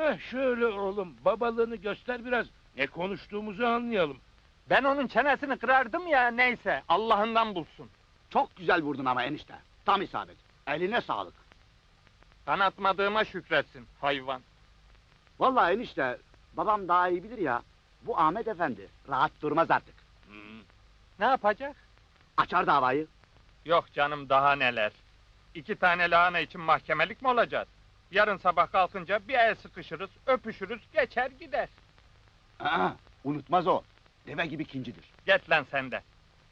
Eh şöyle oğlum babalığını göster biraz. Ne konuştuğumuzu anlayalım. Ben onun çenesini kırardım ya neyse Allah'ından bulsun. Çok güzel vurdun ama enişte. Tam isabet. Eline sağlık. Kanatmadığıma şükretsin hayvan. Vallahi enişte babam daha iyi bilir ya. Bu Ahmet Efendi rahat durmaz artık. Hmm. Ne yapacak? Açar davayı. Yok canım daha neler. İki tane lahana için mahkemelik mi olacağız? Yarın sabah kalkınca bir el sıkışırız, öpüşürüz, geçer gider. Aa, unutmaz o. Deve gibi kincidir. Get lan sen de.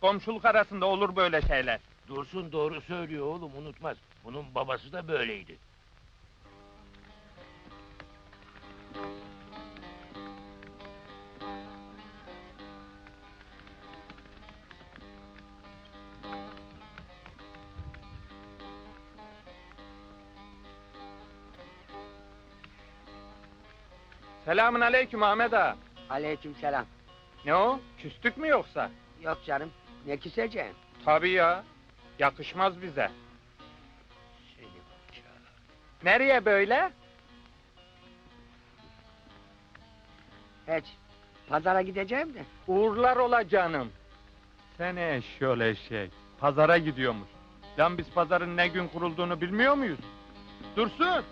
Komşuluk arasında olur böyle şeyler. Dursun doğru söylüyor oğlum unutmaz. Bunun babası da böyleydi. Selamün aleyküm Ahmet ağa. Aleykümselam. Ne o? Küstük mü yoksa? Yok canım. Ne küseceğim? Tabii ya. Yakışmaz bize. Seni Nereye böyle? Hiç. Pazara gideceğim de. Uğurlar ola canım. Sene şöyle şey. Pazara gidiyormuş. Lan biz pazarın ne gün kurulduğunu bilmiyor muyuz? Dursun.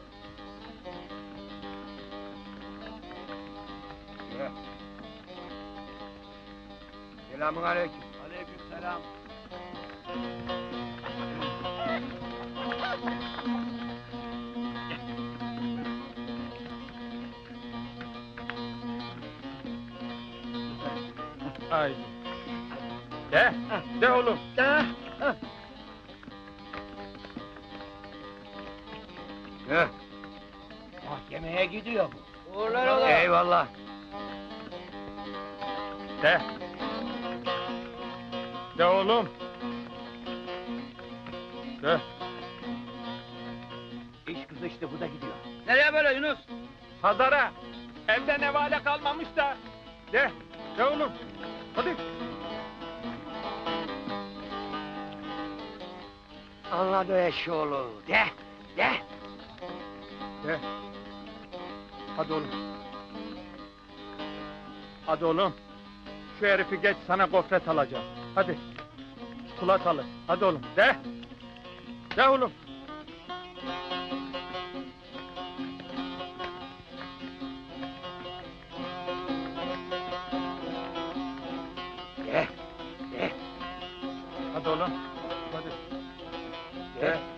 Selamun aleyküm. Aleyküm selam. Ay. De, de oğlum. Mahkemeye gidiyor bu. Uğurlar ola. Eyvallah. De. De oğlum. De. İş kızıştı bu da gidiyor. Nereye böyle Yunus? Pazara. Evde nevale kalmamış da. De. De oğlum. Hadi. Anladı eşoğlu. De. De. De. Hadi oğlum. Hadi oğlum. Şu herifi geç sana gofret alacağım. Hadi. Çikolatalı. Hadi oğlum. De. De oğlum. De. De. Hadi oğlum. Hadi. De. De.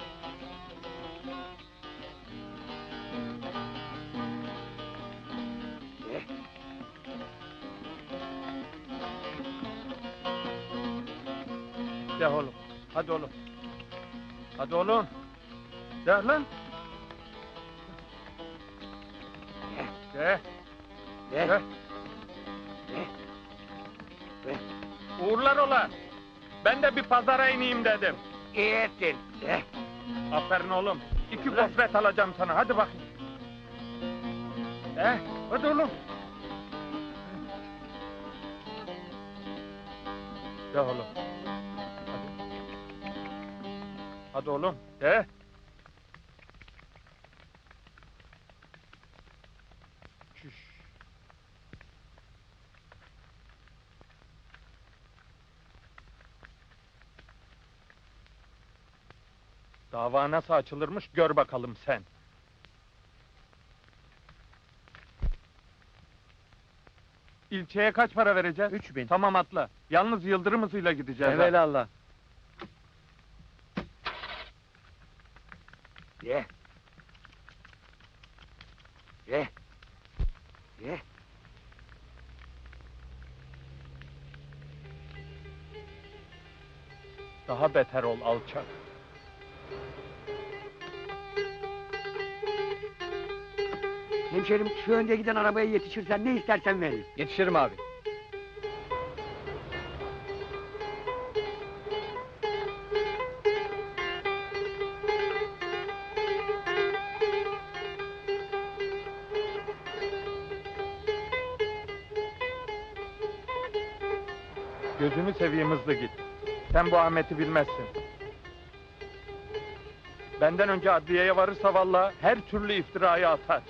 De oğlum. Hadi oğlum. Hadi oğlum. De lan. De. De. De. Uğurlar ola. Ben de bir pazara ineyim dedim. İyi ettin. De. Aferin oğlum. İki gofret alacağım sana. Hadi bakayım. De. Hadi oğlum. De oğlum. Hadi oğlum. De. Çüş. Dava nasıl açılırmış gör bakalım sen. İlçeye kaç para vereceğiz? Üç bin. Tamam atla. Yalnız yıldırım hızıyla gideceğiz. ha. Evelallah. De. De. De. Daha beter ol alçak. Hemşerim şu önde giden arabaya yetişirsen ne istersen veririm. Yetişirim abi. Gözünü seveyim hızlı git. Sen bu Ahmet'i bilmezsin. Benden önce adliyeye varırsa valla her türlü iftirayı atar.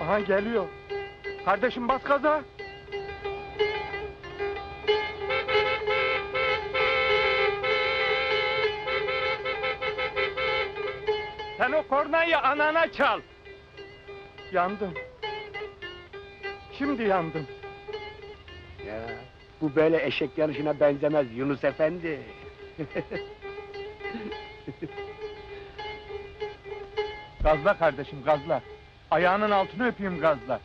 Aha geliyor. Kardeşim bas gaza. Sen o kornayı anana çal. Yandım. Şimdi yandım. Ya, bu böyle eşek yarışına benzemez Yunus Efendi. Gazla kardeşim gazla. Ayağının altını öpeyim gazla.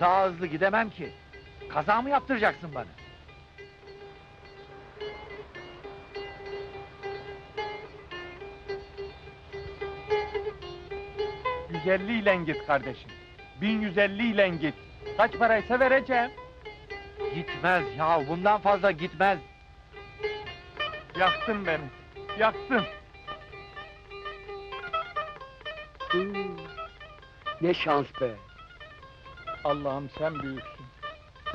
Daha hızlı gidemem ki. Kaza mı yaptıracaksın bana? Yüz elli ile git kardeşim. Bin yüz elli ile git. Kaç paraysa vereceğim. Gitmez ya, bundan fazla gitmez. Yaktın beni. Yaktın. Ne şans be. Allah'ım sen büyüksün.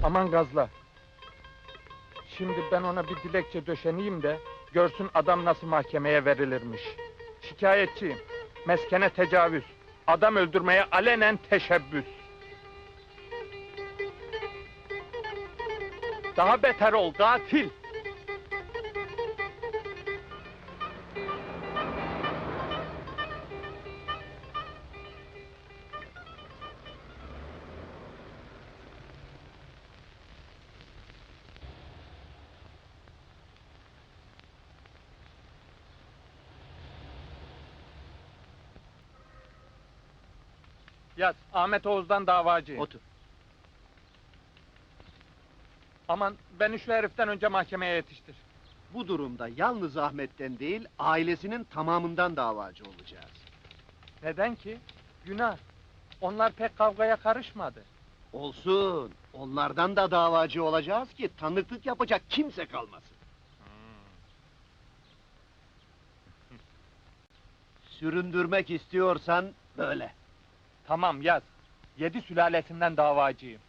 Aman gazla. Şimdi ben ona bir dilekçe döşeneyim de görsün adam nasıl mahkemeye verilirmiş. Şikayetçiyim. Meskene tecavüz. Adam öldürmeye alenen teşebbüs. Daha beter ol katil. Yaz. Ahmet Oğuz'dan davacıyım. Otur. Aman beni şu heriften önce mahkemeye yetiştir. Bu durumda yalnız Ahmet'ten değil, ailesinin tamamından davacı olacağız. Neden ki? Günah. Onlar pek kavgaya karışmadı. Olsun, onlardan da davacı olacağız ki tanıklık yapacak kimse kalmasın. Süründürmek istiyorsan böyle. Tamam yaz. Yedi sülalesinden davacıyım.